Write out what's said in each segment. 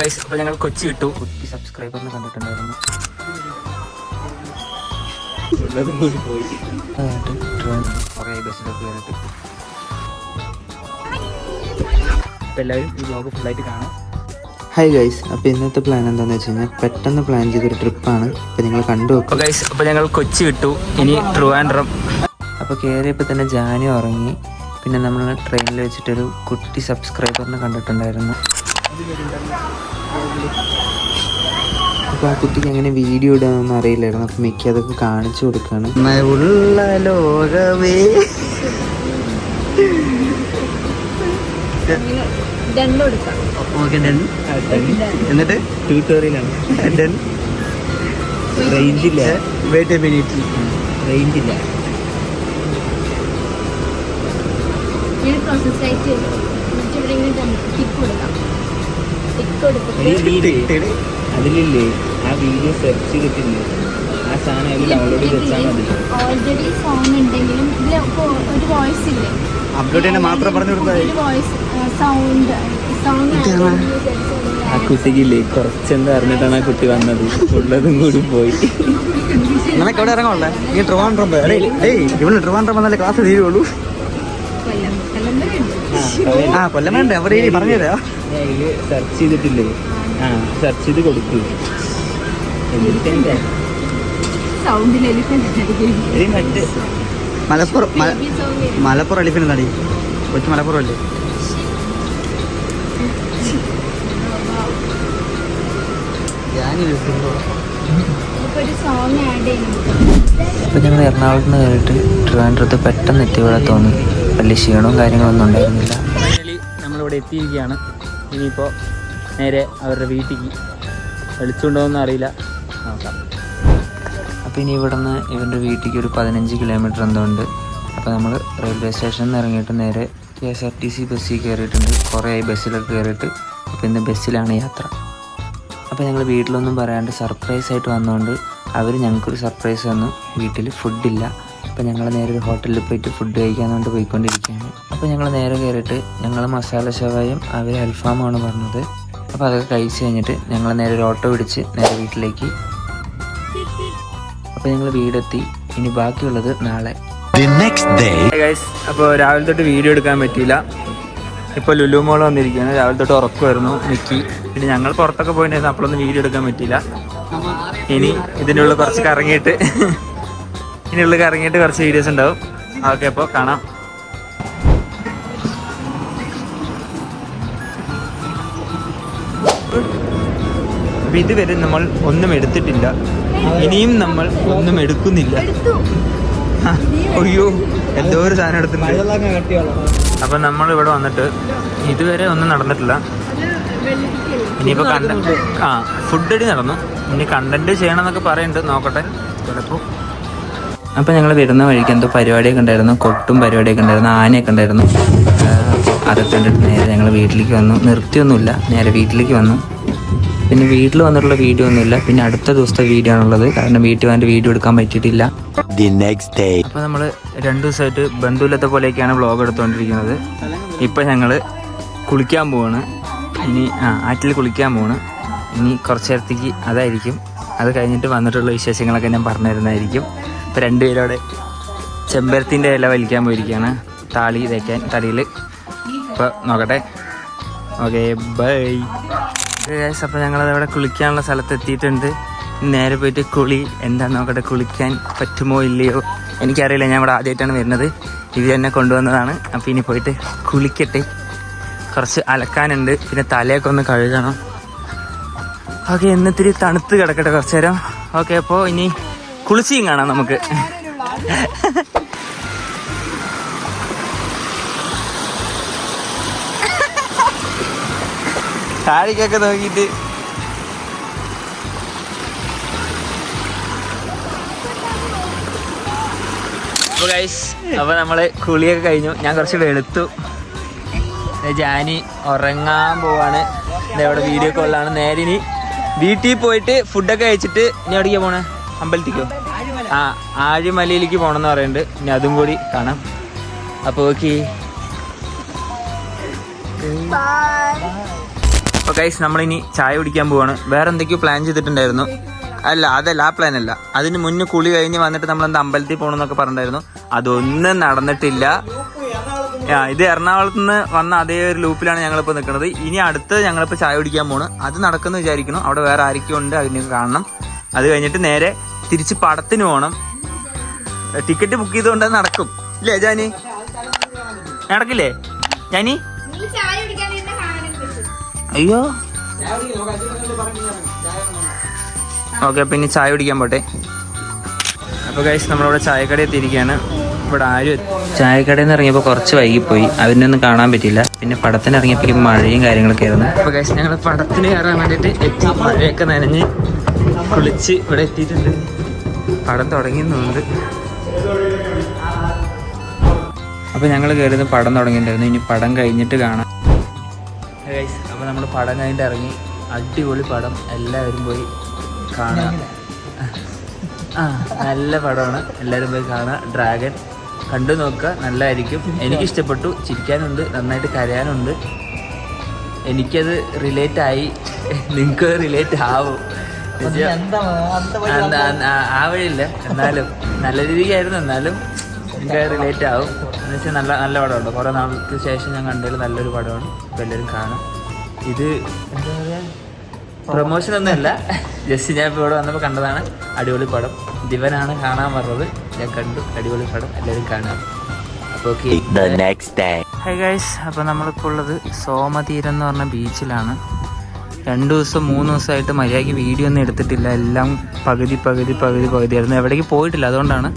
Guys അപ്പോൾ ഞങ്ങൾ കൊച്ചി ഇട്ടു കുട്ടി സബ്സ്ക്രൈബറിനെ കണ്ടിട്ടുണ്ടായിരുന്നു. കുറേ ബസ്സിലൊക്കെ കയറിയിട്ട് അപ്പോൾ എല്ലാവരും ഈ ബ്ലോഗ് ഫുള്ളായിട്ട് കാണാം. ഹായ് ഗൈസ് അപ്പോൾ ഇന്നത്തെ പ്ലാൻ എന്താണെന്ന് വെച്ച് കഴിഞ്ഞാൽ പെട്ടെന്ന് പ്ലാൻ ചെയ്തൊരു ട്രിപ്പാണ് അപ്പോൾ നിങ്ങൾ കണ്ടു വെക്കും ഗൈസ് അപ്പോൾ ഞങ്ങൾ കൊച്ചി വിട്ടു. ഇനി ട്രിവാൻഡ്രം അപ്പോൾ കയറിയപ്പോൾ തന്നെ ജാനി ഉറങ്ങി. പിന്നെ നമ്മൾ ട്രെയിനിൽ വെച്ചിട്ടൊരു കുട്ടി സബ്സ്ക്രൈബറിനെ കണ്ടിട്ടുണ്ടായിരുന്നു. അപ്പോൾ ആ കുട്ടിക്ക് അങ്ങനെ വീഡിയോ ഇടാനൊന്നും അറിയില്ലായിരുന്നു. അപ്പോൾ മിക്ക അതൊക്കെ കാണിച്ചു കൊടുക്കുകയാണ് ഉള്ള ലോകമേ. എന്നിട്ട്? വെയിറ്റ് എ മിനിറ്റ് റേഞ്ചില്ല ഞാൻ പ്രോസസ് ആയിട്ട് മറ്റെവിടെയെങ്കിലും കിക്ക് കൊടുക്കാം. അതിലില്ലേ ആ വീഡിയോ സെർച്ച് ചെയ്തിട്ടില്ലേ? ആ സാധനം അതിൽ ഡൗൺലോഡ് ചെയ്ത് വെച്ചാൽ മതി. ഓൾറെഡി ഫോൺ ഉണ്ടെങ്കിലും ഇതിൽ ഒരു വോയിസ് ഇല്ലേ? അപ്ലോഡ് ചെയ്യാൻ മാത്രം പറഞ്ഞു കൊടുത്താൽ വോയിസ് സൗണ്ട് ആ കുട്ടിക്കില്ലേ കുറച്ചെന്താ അറിഞ്ഞിട്ടാണ് ആ കുട്ടി വന്നത്. ഉള്ളതും കൂടി പോയി. നിനക്ക് എവിടെ ഇറങ്ങാനുള്ളേ? നീ ട്രിവാൻഡ്രം ഇവിടെ ട്രിവാൻഡ്രം വന്നാലേ ക്ലാസ് തീരുള്ളൂ. ആ കൊല്ലം വേണ്ട. അവിടെ പറഞ്ഞു തരാ. അതിൽ സെർച്ച് ചെയ്തിട്ടില്ലേ? ആ സെർച്ച് ചെയ്ത് കൊടുക്കൂ. എലിഫന്റ് മലപ്പുറം മലപ്പുറം എലിഫിന് നടി കൊച്ചു മലപ്പുറം അല്ലേ ഇപ്പൊ ഞങ്ങൾ എറണാകുളത്ത് നിന്ന് കയറിയിട്ട് ട്രിവാൻഡ്രത്ത് പെട്ടെന്ന് എത്തിയ പോലെ തോന്നി. വലിയ ക്ഷീണവും കാര്യങ്ങളൊന്നും ഉണ്ടായിരുന്നില്ല. നമ്മളിവിടെ എത്തിയിരിക്കുകയാണ്. ഇനിയിപ്പോൾ നേരെ അവരുടെ വീട്ടിലേക്ക് വിളിച്ചുകൊണ്ടോന്നും അറിയില്ല. നോക്കാം. അപ്പോൾ ഇനി ഇവിടെ നിന്ന് ഇവരുടെ വീട്ടിലേക്ക് ഒരു പതിനഞ്ച് കിലോമീറ്റർ എന്തോ ഉണ്ട് അപ്പോൾ നമ്മൾ റെയിൽവേ സ്റ്റേഷനിൽ നിന്ന് ഇറങ്ങിയിട്ട് നേരെ K S R T C ബസ്സിൽ കയറിയിട്ടുണ്ട് കുറേ ആയി ബസ്സിലൊക്കെ കയറിയിട്ട് അപ്പോൾ ഇന്ന് ബസ്സിലാണ് യാത്ര. അപ്പോൾ ഞങ്ങൾ വീട്ടിലൊന്നും പറയാണ്ട് സർപ്രൈസ് ആയിട്ട് വന്നതുകൊണ്ട് അവർ ഞങ്ങൾക്കൊരു സർപ്രൈസ് തന്നു. വീട്ടിൽ ഫുഡില്ല അപ്പോൾ ഞങ്ങൾ നേരെ ഒരു ഹോട്ടലിൽ പോയിട്ട് ഫുഡ് കഴിക്കാൻ വേണ്ടി പോയിക്കൊണ്ടിരിക്കുകയാണ്. അപ്പോൾ ഞങ്ങൾ നേരെ കയറിയിട്ട് ഞങ്ങൾ മസാല ഷവായും അവർ അൽഫാമാണ് പറഞ്ഞത്. അപ്പോൾ അതൊക്കെ കഴിച്ച് കഴിഞ്ഞിട്ട് ഞങ്ങൾ നേരെ ഒരു ഓട്ടോ പിടിച്ച് നേരെ വീട്ടിലേക്ക്. അപ്പോൾ ഞങ്ങൾ വീടെത്തി. ഇനി ബാക്കിയുള്ളത് നാളെ. The next day. ഗൈസ് അപ്പോൾ രാവിലെ തൊട്ട് വീഡിയോ എടുക്കാൻ പറ്റിയില്ല. ഇപ്പോൾ ലുലു മോൾ വന്നിരിക്കുകയാണ്. രാവിലെ തൊട്ട് ഉറക്കുമായിരുന്നു മിക്കി. പിന്നെ ഞങ്ങൾ പുറത്തൊക്കെ പോയിട്ടുണ്ടായിരുന്നു അപ്പോഴൊന്നും വീഡിയോ എടുക്കാൻ പറ്റിയില്ല. ഇനി ഇതിന്റെ ഉള്ളിൽ കുറച്ച് കറങ്ങിയിട്ട് ഇതിനുള്ളിൽ കറങ്ങിയിട്ട് കുറച്ച് വീഡിയോസ് ഉണ്ടാവും. ഓക്കെ അപ്പോൾ കാണാം. അപ്പൊ ഇതുവരെ നമ്മൾ ഒന്നും എടുത്തിട്ടില്ല. ഇനിയും നമ്മൾ ഒന്നും എടുക്കുന്നില്ല. അയ്യോ എന്തോ ഒരു സാധനം എടുത്തിട്ടുണ്ട്. അപ്പം നമ്മൾ ഇവിടെ വന്നിട്ട് ഇതുവരെ ഒന്നും നടന്നിട്ടില്ല. ഇനിയിപ്പോൾ കണ്ട ആ ഫുഡ് അടി നടന്നു. ഇനി കണ്ടന്റ് ചെയ്യണം എന്നൊക്കെ പറയുന്നുണ്ട് നോക്കട്ടെ. ചിലപ്പോൾ അപ്പോൾ ഞങ്ങൾ വരുന്ന വഴിക്ക് എന്തോ പരിപാടിയൊക്കെ ഉണ്ടായിരുന്നു. കൊട്ടും പരിപാടിയൊക്കെ ഉണ്ടായിരുന്നു. ആനയൊക്കെ ഉണ്ടായിരുന്നു. അതൊക്കെ കണ്ടിട്ട് നേരെ ഞങ്ങൾ വീട്ടിലേക്ക് വന്നു. നിർത്തിയൊന്നുമില്ല. നേരെ വീട്ടിലേക്ക് വന്നു. പിന്നെ വീട്ടിൽ വന്നിട്ടുള്ള വീഡിയോ ഒന്നുമില്ല. പിന്നെ അടുത്ത ദിവസത്തെ വീഡിയോ ആണുള്ളത്. കാരണം വീട്ടിൽ വന്നിട്ട് വീഡിയോ എടുക്കാൻ പറ്റിയിട്ടില്ല. അപ്പോൾ നമ്മൾ രണ്ടു ദിവസമായിട്ട് ബന്ധുവില്ലാത്ത പോലെയൊക്കെയാണ് വ്ളോഗ് എടുത്തുകൊണ്ടിരിക്കുന്നത് ഇപ്പം ഞങ്ങൾ കുളിക്കാൻ പോവാണ്. ഇനി ആ ആറ്റിൽ കുളിക്കാൻ പോവാണ്. ഇനി കുറച്ച് നേരത്തേക്ക് അതായിരിക്കും. അത് കഴിഞ്ഞിട്ട് വന്നിട്ടുള്ള വിശേഷങ്ങളൊക്കെ ഞാൻ പറഞ്ഞു തരുന്നതായിരിക്കും ഇപ്പോൾ രണ്ടുപേരോടെ ചെമ്പരത്തിന്റെ ഇല വലിക്കാൻ പോയിരിക്കുകയാണ്. താളി തേക്കാൻ തടിയിൽ ഇപ്പൊ നോക്കട്ടെ. ഓക്കെ ബൈ അപ്പോൾ ഞങ്ങളത് അവിടെ കുളിക്കാനുള്ള സ്ഥലത്ത് എത്തിയിട്ടുണ്ട് നേരെ പോയിട്ട് കുളി. എന്താ നോക്കട്ടെ കുളിക്കാൻ പറ്റുമോ ഇല്ലയോ എനിക്കറിയില്ല. ഞാൻ ഇവിടെ ആദ്യമായിട്ടാണ് വരുന്നത്. ഇത് എന്നെ കൊണ്ടുവന്നതാണ്. അപ്പോൾ ഇനി പോയിട്ട് കുളിക്കട്ടെ. കുറച്ച് അലക്കാനുണ്ട്. പിന്നെ തലയൊക്കെ ഒന്ന് കഴുകണം. ഓക്കെ എന്നിത്തിരി തണുത്ത് കിടക്കട്ടെ കുറച്ച് നേരം. ഓക്കെ അപ്പോൾ ഇനി കുളിച്ചും കാണാം നമുക്ക്. താഴേക്കൊക്കെ നോക്കിയിട്ട്. അപ്പോൾ ഗൈസ് അപ്പോൾ നമ്മൾ കുളിയൊക്കെ കഴിഞ്ഞു. ഞാൻ കുറച്ച് വെളുത്തു. ദേ ജാനി ഉറങ്ങാൻ പോവാണ്. ദേ ഇവിടെ വീഡിയോ കോളിലാണ് നേരെ ഇനി വീട്ടിൽ പോയിട്ട് ഫുഡൊക്കെ കഴിച്ചിട്ട് ഇനി എവിടേക്കാ പോണേ? അമ്പലത്തിക്കോ? ആ ആഴിമലയിലേക്ക് പോകണമെന്ന് പറയുന്നുണ്ട് ഇനി അതും കൂടി കാണാം. അപ്പോൾ ഓക്കേ ബൈ അപ്പോൾ ഗൈസ് നമ്മളിനി ചായ കുടിക്കാൻ പോവാണ്. വേറെ എന്തൊക്കെയോ പ്ലാൻ ചെയ്തിട്ടുണ്ടായിരുന്നു. അല്ല അതല്ല ആ പ്ലാൻ അല്ല. അതിന് മുന്നേ കുളി കഴിഞ്ഞ് വന്നിട്ട് നമ്മൾ എന്താ അമ്പലത്തിൽ പോകണമെന്നൊക്കെ പറഞ്ഞിട്ടുണ്ടായിരുന്നു. അതൊന്നും നടന്നിട്ടില്ല. ആ ഇത് എറണാകുളത്ത് നിന്ന് വന്ന അതേ ഒരു ലൂപ്പിലാണ് ഞങ്ങളിപ്പോൾ നിൽക്കുന്നത് ഇനി അടുത്ത് ഞങ്ങളിപ്പോൾ ചായ കുടിക്കാൻ പോണ്. അത് നടക്കുന്നു വിചാരിക്കുന്നു. അവിടെ വേറെ ആരൊക്കെ ഉണ്ട് അതിനെ കാണണം. അത് കഴിഞ്ഞിട്ട് നേരെ തിരിച്ച് പടത്തിന് പോകണം ടിക്കറ്റ് ബുക്ക് ചെയ്തുകൊണ്ട് നടക്കും. ഇല്ലേ ജാനി? നടക്കില്ലേ? ജാനി? അയ്യോ. ഓക്കെ പിന്നെ ചായ കുടിക്കാൻ പോട്ടെ. അപ്പോൾ കഴിച്ച് നമ്മളിവിടെ ചായക്കടയിൽ എത്തിയിരിക്കുകയാണ്. ഇവിടെ ആരും ചായക്കടയിൽ നിന്ന് ഇറങ്ങിയപ്പോൾ കുറച്ച് വൈകിപ്പോയി. അതിനെ ഒന്നും കാണാൻ പറ്റില്ല പിന്നെ പടത്തിന് ഇറങ്ങിയപ്പോൾ മഴയും കാര്യങ്ങളൊക്കെ ആയിരുന്നു. അപ്പോൾ കഴിച്ച് ഞങ്ങൾ പടത്തിന് കയറാൻ വേണ്ടിയിട്ട് എത്തി. മഴയൊക്കെ നനഞ്ഞ് കുളിച്ച് ഇവിടെ എത്തിയിട്ടുണ്ട്. പടം തുടങ്ങിയെന്നുണ്ട്. അപ്പോൾ ഞങ്ങൾ കയറിയത് പടം തുടങ്ങിയിട്ടുണ്ടായിരുന്നു. ഇനി പടം കഴിഞ്ഞിട്ട് കാണാം. ഗൈസ് അപ്പോൾ നമ്മൾ പടം കഴിഞ്ഞിട്ട് ഇറങ്ങി. അടിപൊളി പടം. എല്ലാവരും പോയി കാണാം. ആ നല്ല പടമാണ്. എല്ലാവരും പോയി കാണാം. ഡ്രാഗൺ കണ്ടു നോക്കുക. നല്ലതായിരിക്കും. എനിക്ക് ഇഷ്ടപ്പെട്ടു ചിരിക്കാനുണ്ട്. നന്നായിട്ട് കരയാനുണ്ട്. എനിക്കത് റിലേറ്റ് ആയി. നിങ്ങൾക്ക് റിലേറ്റ് ആവും. ആ വഴിയില്ല. എന്നാലും നല്ല രീതിക്കായിരുന്നു. എന്നാലും എനിക്ക് റിലേറ്റ് ആവും. എന്ന് വെച്ചാൽ നല്ല നല്ല പടമുണ്ട്. കുറേ നാൾക്ക് ശേഷം ഞാൻ കണ്ടതിൽ നല്ലൊരു പടമാണ്. എല്ലാവരും കാണാം. ഇത് എന്താ പറയുക പ്രൊമോഷൻ ഒന്നുമല്ല. ജസ്റ്റ് ഞാൻ ഇപ്പോൾ ഇവിടെ വന്നപ്പോൾ കണ്ടതാണ് അടിപൊളി പടം. ദിവനാണ് കാണാൻ പറഞ്ഞത് ഞാൻ കണ്ടു. അടിപൊളി പടം. എല്ലാവരും കാണാം അപ്പോൾ. ഹൈ ഗൈസ് അപ്പോൾ നമ്മളിപ്പോൾ ഉള്ളത് സോമതീരം എന്ന് പറഞ്ഞ ബീച്ചിലാണ്. രണ്ട് ദിവസം മൂന്ന് ദിവസമായിട്ട് മര്യാദയ്ക്ക് വീഡിയോ ഒന്നും എടുത്തിട്ടില്ല. എല്ലാം പകുതി പകുതി പകുതി പകുതിയായിരുന്നു എവിടേക്ക് പോയിട്ടില്ല. അതുകൊണ്ടാണ്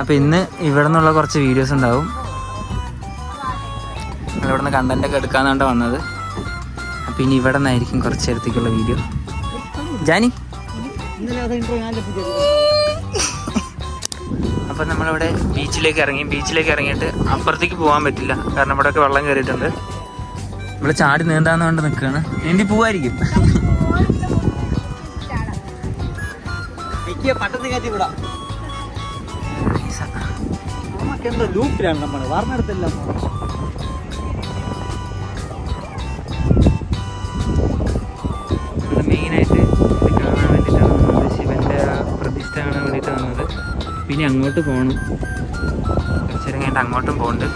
അപ്പോൾ ഇന്ന് ഇവിടെ നിന്നുള്ള കുറച്ച് വീഡിയോസ് ഉണ്ടാവും. ഇവിടെ നിന്ന് കണ്ടന്റൊക്കെ എടുക്കാന്നാണ് വന്നത്. അപ്പോൾ ഇനി ഇവിടെ നിന്നായിരിക്കും കുറച്ച് നേരത്തേക്കുള്ള വീഡിയോ ജാനി? അപ്പോൾ നമ്മളിവിടെ ബീച്ചിലേക്ക് ഇറങ്ങി. ബീച്ചിലേക്ക് ഇറങ്ങിയിട്ട് അപ്പുറത്തേക്ക് പോകാൻ പറ്റില്ല. കാരണം ഇവിടെയൊക്കെ വെള്ളം കയറിയിട്ടുണ്ട്. ഇവിടെ ചാടി നീന്താന്ന് കൊണ്ട് നിൽക്കുകയാണ്. നീന്തി പോവായിരിക്കും. പട്ടത്തിൽ കയറ്റി വിടാം. നമുക്കെന്തോ ലൂപ്പിലാണ് നമ്മൾ പറഞ്ഞെടുത്തില്ല ഇവിടെ മെയിനായിട്ട് ഇത് കാണാൻ വേണ്ടിയിട്ടാണ് വന്നത്. ശിവന്റെ ആ പ്രതിഷ്ഠ കാണാൻ വേണ്ടിയിട്ടാണ് വന്നത്. പിന്നെ അങ്ങോട്ട് പോകണം കുറച്ച് കഴിഞ്ഞിട്ട് അങ്ങോട്ടും പോകുന്നുണ്ട്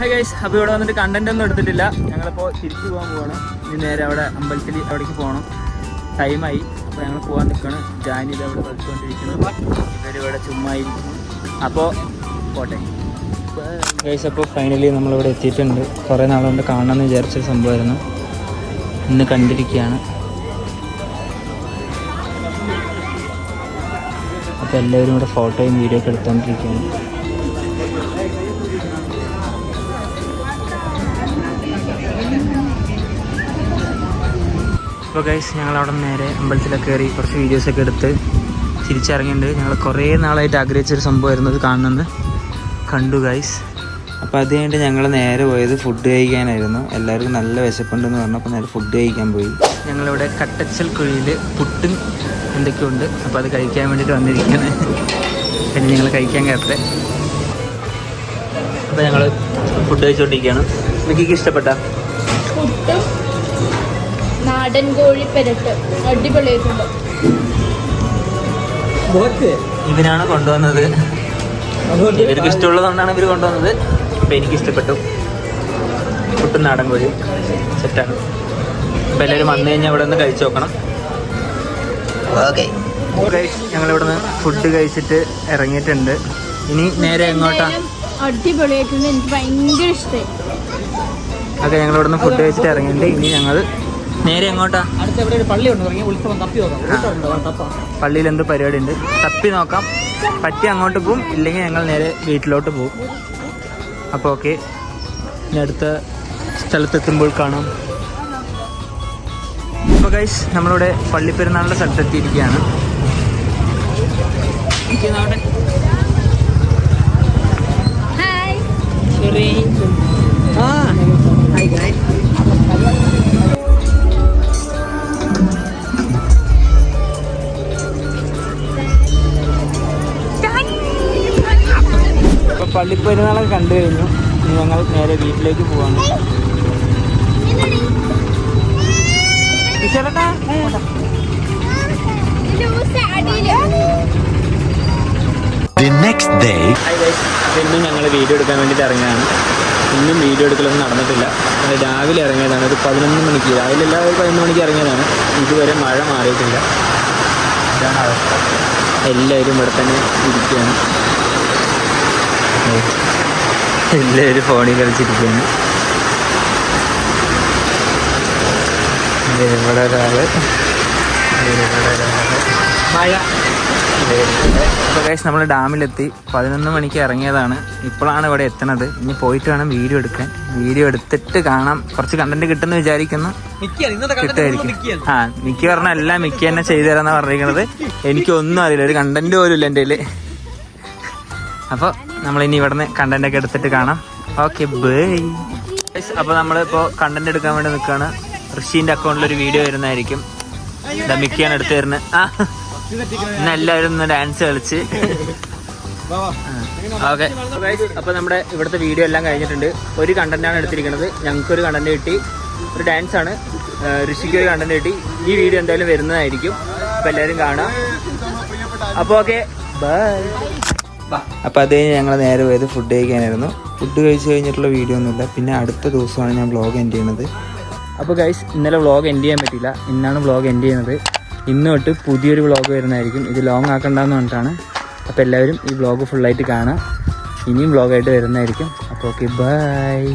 ഹൈ ഗൈസ് അപ്പോൾ ഇവിടെ വന്നിട്ട് കണ്ടന്റ് ഒന്നും എടുത്തിട്ടില്ല. ഞങ്ങളിപ്പോൾ തിരിച്ചു പോകാൻ പോകണം ഇനി നേരെ അവിടെ അമ്പലത്തിൽ അവിടേക്ക് പോകണം ടൈമായി അപ്പോൾ ഞങ്ങൾ പോകാൻ നിൽക്കണം. ജാനി ഇത് അവിടെ കളിച്ചുകൊണ്ടിരിക്കുന്നു ഇവരിവിടെ ചുമ്മാ ഇരിക്കുന്നു. അപ്പോൾ പോട്ടെ. ഗൈസ് അപ്പോൾ ഫൈനലി നമ്മളിവിടെ എത്തിയിട്ടുണ്ട്. കുറേ നാളുകൊണ്ട് കാണണമെന്ന് വിചാരിച്ചൊരു സംഭവമായിരുന്നു. ഇന്ന് കണ്ടിരിക്കുകയാണ്. അപ്പോൾ എല്ലാവരും ഇവിടെ ഫോട്ടോയും വീഡിയോ ഒക്കെ എടുത്തുകൊണ്ടിരിക്കുകയാണ് അപ്പോൾ ഗൈസ് ഞങ്ങൾ അവിടെ നേരെ അമ്പലത്തിലൊക്കെ കയറി കുറച്ച് വീഡിയോസൊക്കെ എടുത്ത് തിരിച്ചിറങ്ങിയിട്ടുണ്ട്. ഞങ്ങൾ കുറേ നാളായിട്ട് ആഗ്രഹിച്ചൊരു സംഭവമായിരുന്നു അത് കാണുന്നത്. കണ്ടു ഗൈസ് അപ്പോൾ അത് കഴിഞ്ഞിട്ട് ഞങ്ങൾ നേരെ പോയത് ഫുഡ് കഴിക്കാനായിരുന്നു. എല്ലാവർക്കും നല്ല വിശപ്പുണ്ടെന്ന് പറഞ്ഞപ്പോൾ നേരെ ഫുഡ് കഴിക്കാൻ പോയി. ഞങ്ങളിവിടെ കട്ടച്ചൽ കുഴിയിൽ പുട്ടും എന്തൊക്കെയുണ്ട്. അപ്പോൾ അത് കഴിക്കാൻ വേണ്ടിയിട്ട് വന്നിരിക്കുകയാണ് പിന്നെ ഞങ്ങൾ കഴിക്കാൻ കയറട്ടെ. അപ്പോൾ ഞങ്ങൾ ഫുഡ് കഴിച്ചുകൊണ്ടിരിക്കുകയാണ് മിക്കിക്ക് ഇഷ്ടപ്പെട്ട? പുട്ടും നാടൻ കോഴി പെരട്ട്. അടിപൊളിയായിട്ടുണ്ട്. ഇവനാണ് കൊണ്ടുവന്നത്. ഇവർക്ക് ഇഷ്ടമുള്ളതുകൊണ്ടാണ് ഇവർ കൊണ്ടുവന്നത്. അപ്പം എനിക്ക് ഇഷ്ടപ്പെട്ടു. പുട്ടും നാടൻ കോഴി സെറ്റാണ് അപ്പം എല്ലാവരും വന്നു കഴിഞ്ഞാൽ ഇവിടെ നിന്ന് കഴിച്ചു നോക്കണം. ഓക്കെ. ഞങ്ങളിവിടെ നിന്ന് ഫുഡ് കഴിച്ചിട്ട് ഇറങ്ങിയിട്ടുണ്ട്. ഇനി നേരെ എങ്ങോട്ടാ? അടിപൊളിയായിട്ടുണ്ട്. എനിക്ക് ഭയങ്കര ഇഷ്ടമായി ഓക്കെ ഞങ്ങൾ നിന്ന് ഫുഡ് കഴിച്ചിട്ട് ഇറങ്ങിയിട്ടുണ്ട്. ഇനി ഞങ്ങൾ നേരെ എങ്ങോട്ടാ? അടുത്ത എവിടെ ഒരു പള്ളി ഉണ്ട് ഉത്സവം തപ്പി നോക്കാം. പള്ളിയിൽ എന്ത് പരിപാടി ഉണ്ട്? തപ്പി. നോക്കാം. പറ്റി അങ്ങോട്ട് പോവും ഇല്ലെങ്കിൽ ഞങ്ങൾ നേരെ വീട്ടിലോട്ട് പോവും. അപ്പോൾ ഓക്കെ. ഇനി അടുത്ത സ്ഥലത്തെത്തുമ്പോൾ കാണാം. ഇപ്പൊ ഗൈസ് നമ്മളിവിടെ പള്ളിപ്പെരുന്നാളിന്റെ സ്ഥലത്തെത്തിയിരിക്കുകയാണ്. ഹായ് പള്ളിപ്പെരുന്നാളൊക്കെ കണ്ടു കഴിഞ്ഞു. ഞങ്ങൾ നേരെ വീട്ടിലേക്ക് പോവാണ്. അപ്പോൾ ഇന്നും ഞങ്ങൾ വീഡിയോ എടുക്കാൻ വേണ്ടിയിട്ട് ഇറങ്ങിയാണ് ഇന്നും വീഡിയോ എടുക്കലൊന്നും നടന്നിട്ടില്ല. രാവിലെ ഇറങ്ങിയതാണ്. ഒരു പതിനൊന്ന് മണിക്ക് രാവിലെ എല്ലാ ഒരു പതിനൊന്ന് മണിക്ക് ഇറങ്ങിയതാണ്. ഇതുവരെ മഴ മാറിയിട്ടില്ല. ഇതാണ് അവസ്ഥ. എല്ലാവരും ഇവിടെ തന്നെ ഇരിക്കുകയാണ്. എല്ലാവരും ഫോണിൽ കളിച്ചിരിക്കുകയാണ്. ഇവിടെ ഒരാൾ. ഇവിടെ ഒരാൾ. മഴ. നമ്മൾ ഡാമിലെത്തി. പതിനൊന്ന് മണിക്ക് ഇറങ്ങിയതാണ്. ഇപ്പോഴാണ് ഇവിടെ എത്തണത് ഇനി പോയിട്ട് വേണം വീഡിയോ എടുക്കാൻ. വീഡിയോ എടുത്തിട്ട് കാണാം. കുറച്ച് കണ്ടന്റ് കിട്ടുമെന്ന് വിചാരിക്കുന്നു. കിട്ടുമായിരിക്കും. ആ മിക്ക പറഞ്ഞ എല്ലാം മിക്ക തന്നെ ചെയ്തു തരാന്നാ പറഞ്ഞിരിക്കുന്നത്. എനിക്കൊന്നും അറിയില്ല. ഒരു കണ്ടന്റ് പോലും ഇല്ല എന്റെ കയ്യിൽ. അപ്പോൾ നമ്മളിനി ഇവിടുന്ന് കണ്ടന്റ് ഒക്കെ എടുത്തിട്ട് കാണാം. ഓക്കെ ബൈ അപ്പോൾ നമ്മളിപ്പോൾ കണ്ടന്റ് എടുക്കാൻ വേണ്ടി നിൽക്കുകയാണ് അക്കൗണ്ടിൽ ഒരു വീഡിയോ വരുന്നതായിരിക്കും. മിക്കിയാണ് എടുത്തു തരുന്നത് ആ ഇന്ന് എല്ലാവരും ഒന്ന് ഡാൻസ് കളിച്ച്. ഓക്കെ അപ്പോൾ നമ്മുടെ ഇവിടുത്തെ വീഡിയോ എല്ലാം കഴിഞ്ഞിട്ടുണ്ട്. ഒരു കണ്ടന്റാണ് എടുത്തിരിക്കുന്നത്. ഞങ്ങൾക്ക് ഒരു കണ്ടന്റ് കിട്ടി. ഒരു ഡാൻസ് ആണ്. ഋഷിക്ക് ഒരു കണ്ടന്റ് കിട്ടി. ഈ വീഡിയോ എന്തായാലും വരുന്നതായിരിക്കും. അപ്പോൾ എല്ലാവരും കാണാം. അപ്പോൾ ഓക്കെ ബൈ അപ്പോൾ അത് കഴിഞ്ഞ് ഞങ്ങൾ നേരെ പോയത് ഫുഡ് കഴിക്കാനായിരുന്നു. ഫുഡ് കഴിച്ച് കഴിഞ്ഞിട്ടുള്ള വീഡിയോ ഒന്നുമില്ല. പിന്നെ അടുത്ത ദിവസമാണ് ഞാൻ വ്ളോഗ് എൻഡ് ചെയ്യുന്നത് അപ്പോൾ ഗൈസ് ഇന്നലെ വ്ളോഗ് എൻഡ് ചെയ്യാൻ പറ്റില്ല ഇന്നാണ് വ്ളോഗ് എൻഡ് ചെയ്യുന്നത്. ഇന്ന് തൊട്ട് പുതിയൊരു വ്ളോഗ് വരുന്നതായിരിക്കും. ഇത് ലോങ് ആക്കണ്ടെന്ന് പറഞ്ഞിട്ടാണ്. അപ്പോൾ എല്ലാവരും ഈ വ്ളോഗ് ഫുള്ളായിട്ട് കാണാം ഇനിയും വ്ളോഗായിട്ട് വരുന്നതായിരിക്കും. അപ്പോൾ ഓക്കെ ബൈ